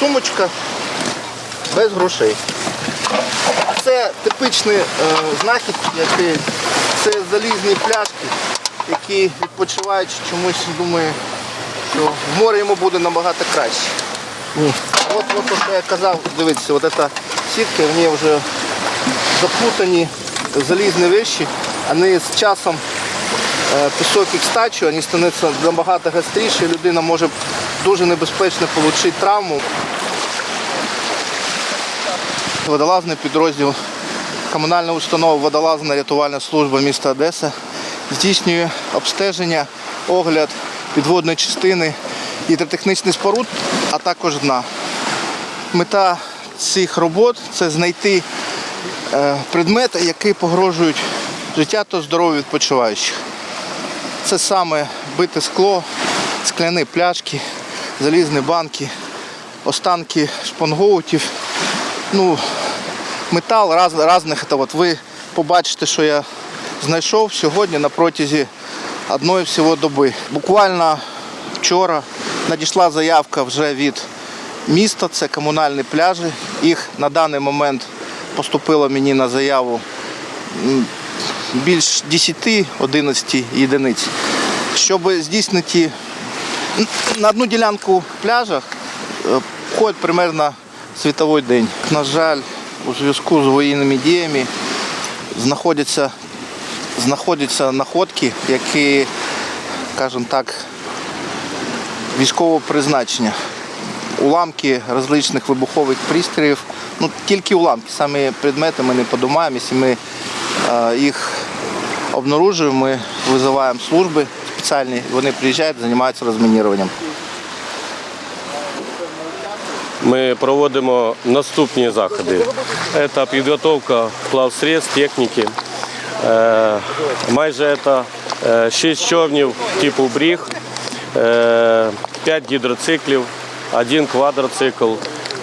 Сумочка без грошей. Це типичний е, знахід, який це залізні пляшки, які відпочиваючи чомусь думає, що в морі йому буде набагато краще. Ні. От, от що я казав, дивіться, от ця сітка, в ній вже запутані залізні вищі, вони з часом пісок їх стачує, вони становляться набагато гостріші, людина може дуже небезпечно отримати травму. Водолазний підрозділ комунальної установи Водолазна рятувальна служба міста Одеса здійснює обстеження, огляд підводної частини гідротехнічних споруд, а також дна. Мета цих робот це знайти е, предмети, які погрожують життя та здоров'ю відпочиваючих. Це саме бите скло, скляні пляшки, залізні банки, останки шпангоутів, ну, метал раз, різних. Це от ви побачите, що я знайшов сьогодні на протязі одної всього доби. Буквально вчора надійшла заявка вже від міста, це комунальні пляжі. Їх на даний момент поступило мені на заяву більш 10-11 єдиниць. Щоб здійснити на одну ділянку пляжа е, входить примерно світовий день. На жаль, у зв'язку з воєнними діями знаходяться, знаходяться находки, які, скажімо так, військового призначення. Уламки розличних вибухових пристроїв. Ну, тільки уламки, самі предмети ми не подумаємо. Якщо ми їх обнаружуємо, ми визиваємо служби спеціальні, вони приїжджають, займаються розмініруванням. Ми проводимо наступні заходи. Це підготовка плавсредств, техніки. Е, Майже це 6 човнів типу бріг, 5 гідроциклів, один квадроцикл,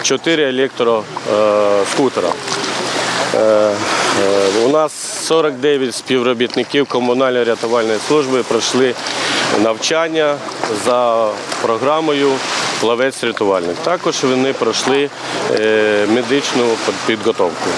4 електроскутера. Е, е, У нас 49 співробітників комунальної рятувальної служби пройшли навчання за програмою Плавець-рятувальник. Також вони пройшли е, медичну підготовку.